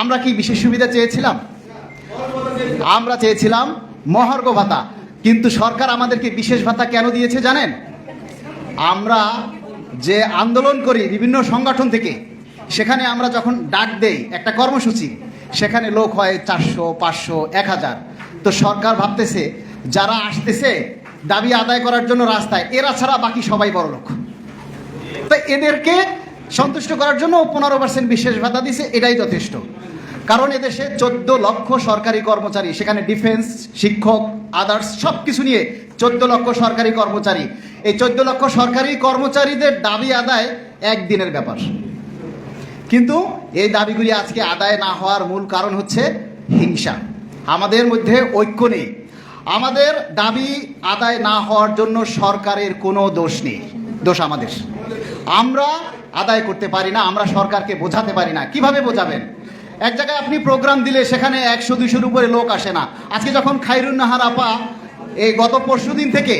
আমরা কি বিশেষ সুবিধা চেয়েছিলাম? আমরা চেয়েছিলাম মহার্ঘ ভাতা। কিন্তু সরকার আমাদেরকে বিশেষ ভাতা কেন দিয়েছে জানেন? আমরা যে আন্দোলন করি বিভিন্ন সংগঠন থেকে, সেখানে আমরা যখন ডাক দেই একটা কর্মসূচি, সেখানে লোক হয় চারশো, পাঁচশো, এক হাজার। তো সরকার ভাবতেছে, যারা আসতেছে দাবি আদায় করার জন্য রাস্তায়, এরা ছাড়া বাকি সবাই বড় লোক। তো এদেরকে সন্তুষ্ট করার জন্য পনেরো পার্সেন্ট বিশেষ ভাতা দিছে, এটাই যথেষ্ট। কারণ এদেশে চোদ্দ লক্ষ সরকারি কর্মচারী, সেখানে ডিফেন্স শিক্ষক আদার্স সব কিছু নিয়ে চোদ্দ লক্ষ সরকারি কর্মচারী। এই চোদ্দ লক্ষ সরকারি কর্মচারীদের দাবি আদায় একদিনের ব্যাপার। কিন্তু এই দাবিগুলি আজকে আদায় না হওয়ার মূল কারণ হচ্ছে হিংসা। আমাদের মধ্যে ঐক্য নেই। আমাদের দাবি আদায় না হওয়ার জন্য সরকারের কোনো দোষ নেই, দোষ আমাদের। আমরা আদায় করতে পারি না, আমরা সরকারকে বোঝাতে পারি না। কীভাবে বোঝাবেন? এক জায়গায় আপনি প্রোগ্রাম দিলে সেখানে একশো, দুইশোর উপরে লোক আসে না। আজকে যখন খাইরুন নাহার আপা এই গত পরশু দিন থেকে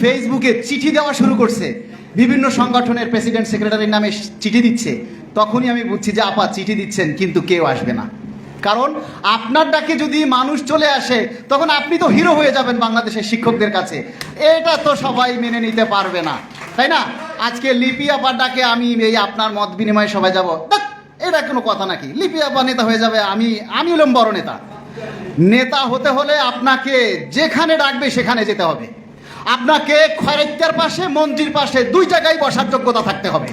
ফেসবুকে চিঠি দেওয়া শুরু করছে, বিভিন্ন সংগঠনের প্রেসিডেন্ট সেক্রেটারির নামে চিঠি দিচ্ছে, তখনই আমি বুঝছি যে আপা চিঠি দিচ্ছেন, কিন্তু কেউ আসবে না। কারণ আপনার ডাকে যদি মানুষ চলে আসে, তখন আপনি তো হিরো হয়ে যাবেন বাংলাদেশের শিক্ষকদের কাছে। এটা তো সবাই মেনে নিতে পারবে না। তাই না? আজকে লিপি আপার ডাকে আমি এই আপনার মত বিনিময়ে সবাই যাব। এটা কোনো কথা নাকি? লিপি আপা নেতা হয়ে যাবে, আমি আমি হলাম বড় নেতা। নেতা হতে হলে আপনাকে যেখানে ডাকবে সেখানে যেতে হবে। আপনাকে খয়রাইত্যার পাশে, মন্ত্রীর পাশে দুই জায়গায় বসার যোগ্যতা থাকতে হবে।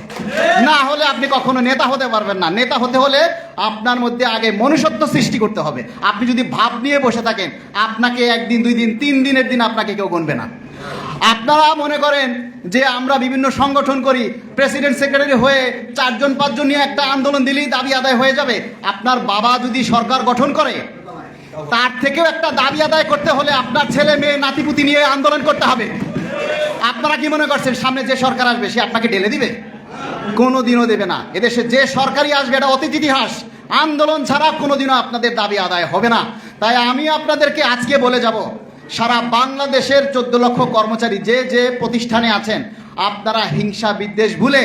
না হলে আপনি কখনো নেতা হতে পারবেন না। নেতা হতে হলে আপনার মধ্যে আগে মনুষ্যত্ব সৃষ্টি করতে হবে। আপনি যদি ভাব নিয়ে বসে থাকেন, আপনাকে একদিন, দুই দিন, তিন দিনের দিন আপনাকে কেউ গুনবে না। আপনারা মনে করেন যে আমরা বিভিন্ন সংগঠন করি প্রেসিডেন্ট সেক্রেটারি হয়ে চারজন, পাঁচজন নিয়ে একটা আন্দোলন দিলেই দাবি আদায় হয়ে যাবে। আপনার বাবা যদি সরকার গঠন করে, তার থেকেও একটা দাবি আদায় করতে হলে আপনার ছেলে, মেয়ে, নাতিপুতি নিয়ে আন্দোলন করতে হবে। আপনারা কি মনে করছেন, সামনে যে সরকার আসবে, সে আপনাকে ঢেলে দিবে? কোনো দিনও দেবে না। এদেশে যে সরকারই আসবে, এটা অতীত ইতিহাস। আন্দোলন ছাড়া কোনোদিনও আপনাদের দাবি আদায় হবে না। তাই আমি আপনাদেরকে আজকে বলে যাব সারা বাংলাদেশের চোদ্দ লক্ষ কর্মচারী যে যে প্রতিষ্ঠানে আছেন, আপনারা হিংসা বিদ্বেষ ভুলে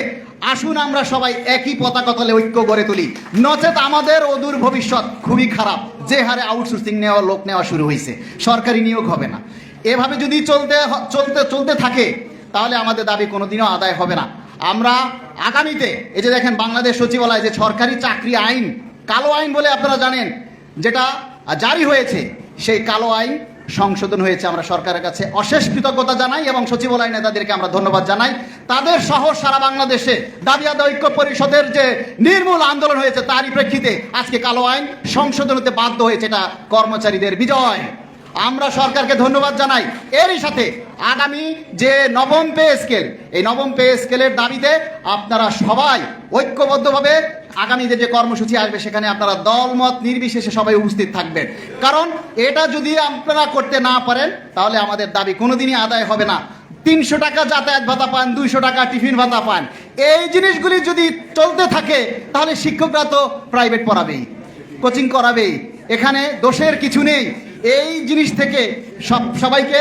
আসুন আমরা সবাই একই পতাকা তলে ঐক্য গড়ে তুলি। নচেত আমাদের অদূর ভবিষ্যৎ খুবই খারাপ। যে হারে আউটসোর্সিং নেওয়া, লোক নেওয়া শুরু হয়েছে। সরকারি নিয়োগ হবে না। এভাবে যদি চলতে চলতে চলতে থাকে, তাহলে আমাদের দাবি কোনোদিনও আদায় হবে না। আমরা আগামীতে, এই যে দেখেন বাংলাদেশ সচিবালয় যে সরকারি চাকরি আইন, কালো আইন বলে আপনারা জানেন, যেটা জারি হয়েছে, সেই কালো আইন সংশোধন হয়েছে। আমরা সরকারের কাছে অশেষ কৃতজ্ঞতা জানাই এবং সচিবালয় নেতাদেরকে আমরা ধন্যবাদ জানাই। তাদের সহ সারা বাংলাদেশে দাবি আদায় ঐক্য পরিষদের যে নির্মূল আন্দোলন হয়েছে তারই প্রেক্ষিতে আজকে কালো আইন সংশোধন হতে বাধ্য হয়েছে এটা কর্মচারীদের বিজয়। আমরা সরকারকে ধন্যবাদ জানাই। এরই সাথে আগামী যে নবম পে স্কেল, এই নবম পে স্কেলের দাবিতে আপনারা সবাই ঐক্যবদ্ধভাবে আগামীতে যে কর্মসূচি আসবে সেখানে আপনারা দলমত নির্বিশেষে সবাই উপস্থিত থাকবেন। কারণ এটা যদি আপনারা করতে না পারেন, তাহলে আমাদের দাবি কোনোদিনই আদায় হবে না। তিনশো টাকা যাতায়াত ভাতা পান, দুইশো টাকা টিফিন ভাতা পান। এই জিনিসগুলি যদি চলতে থাকে, তাহলে শিক্ষকরা তো প্রাইভেট পড়াবেই কোচিং করাবেই। এখানে দোষের কিছু নেই। এই জিনিস থেকে সব সবাইকে